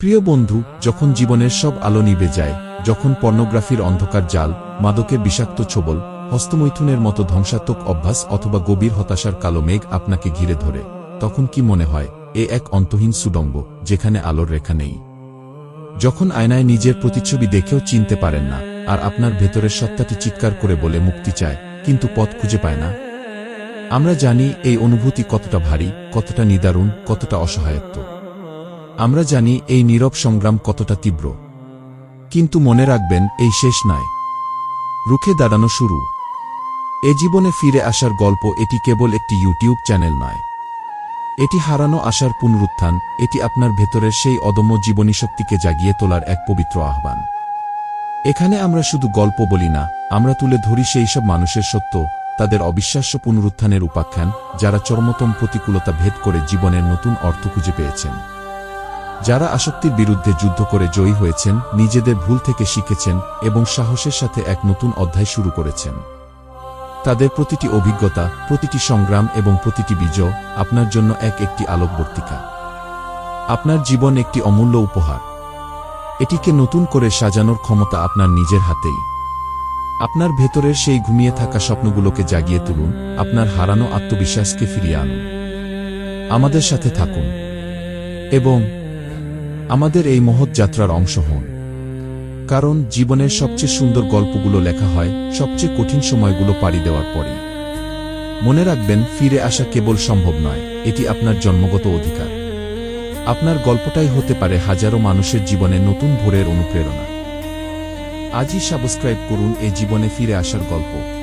প্রিয় বন্ধু, যখন জীবনের সব আলো নিবে যায়, যখন পর্নোগ্রাফির অন্ধকার জাল মাদকের বিষাক্ত ছোবল, হস্তমৈথুনের মতো ধ্বংসাত্মক অভ্যাস অথবা গভীর হতাশার কালো মেঘ আপনাকে ঘিরে ধরে, তখন কি মনে হয়, এ এক অন্তহীন সুডঙ্গ যেখানে আলোর রেখা নেই? যখন আয়নায় নিজের প্রতিচ্ছবি দেখেও চিনতে পারেন না, আর আপনার ভেতরের সত্তাটি চিৎকার করে বলে মুক্তি চায়, কিন্তু পথ খুঁজে পায় না? আমরা জানি, এই অনুভূতি কতটা ভারী, কতটা নিদারুণ, কতটা অসহায়ত্ব। আমরা জানি এই নীরব সংগ্রাম কতটা তীব্র। কিন্তু মনে রাখবেন, এই শেষ নয় রুখে দাঁড়ানো শুরু। এ জীবনে ফিরে আসার গল্প এটি কেবল একটি ইউটিউব চ্যানেল নয়। এটি হারানো আসার পুনরুত্থান, এটি আপনার ভেতরের সেই অদম্য জীবনী শক্তিকে জাগিয়ে তোলার এক পবিত্র আহ্বান। এখানে আমরা শুধু গল্প বলি না, আমরা তুলে ধরি সেই সব মানুষের সত্য, তাদের অবিশ্বাস্য পুনরুত্থানের উপাখ্যান, যারা চরমতম প্রতিকূলতা ভেদ করে জীবনের নতুন অর্থ খুঁজে পেয়েছেন। যারা আসক্তির বিরুদ্ধে যুদ্ধ করে জয়ী হয়েছেন, নিজেদের ভুল থেকে শিখেছেন এবং সাহসের সাথে এক নতুন অধ্যায় শুরু করেছেন। তাদের প্রতিটি অভিজ্ঞতা, প্রতিটি সংগ্রাম এবং প্রতিটি বিজয় আপনার জন্য এক একটি আলোকবর্তিকা। আপনার জীবন একটি অমূল্য উপহার। এটিকে নতুন করে সাজানোর ক্ষমতা আপনার নিজের হাতেই। আপনার ভেতরের সেই ঘুমিয়ে থাকা স্বপ্নগুলোকে জাগিয়ে তুলুন, আপনার হারানো আত্মবিশ্বাসকে ফিরিয়ে আনুন। আমাদের সাথে থাকুন। এবং আমাদের এই মহৎ যাত্রার অংশ হন। কারণ জীবনের সবচেয়ে সুন্দর গল্পগুলো লেখা হয় সবচেয়ে কঠিন সময়গুলো পাড়ি দেওয়ার পরেই। মনে রাখবেন, ফিরে আসা কেবল সম্ভব নয়, এটি আপনার জন্মগত অধিকার। আপনার গল্পটাই হতে পারে হাজারো মানুষের জীবনে নতুন ভোরের অনুপ্রেরণা। আজই সাবস্ক্রাইব করুন এই জীবনে ফিরে আসার গল্প।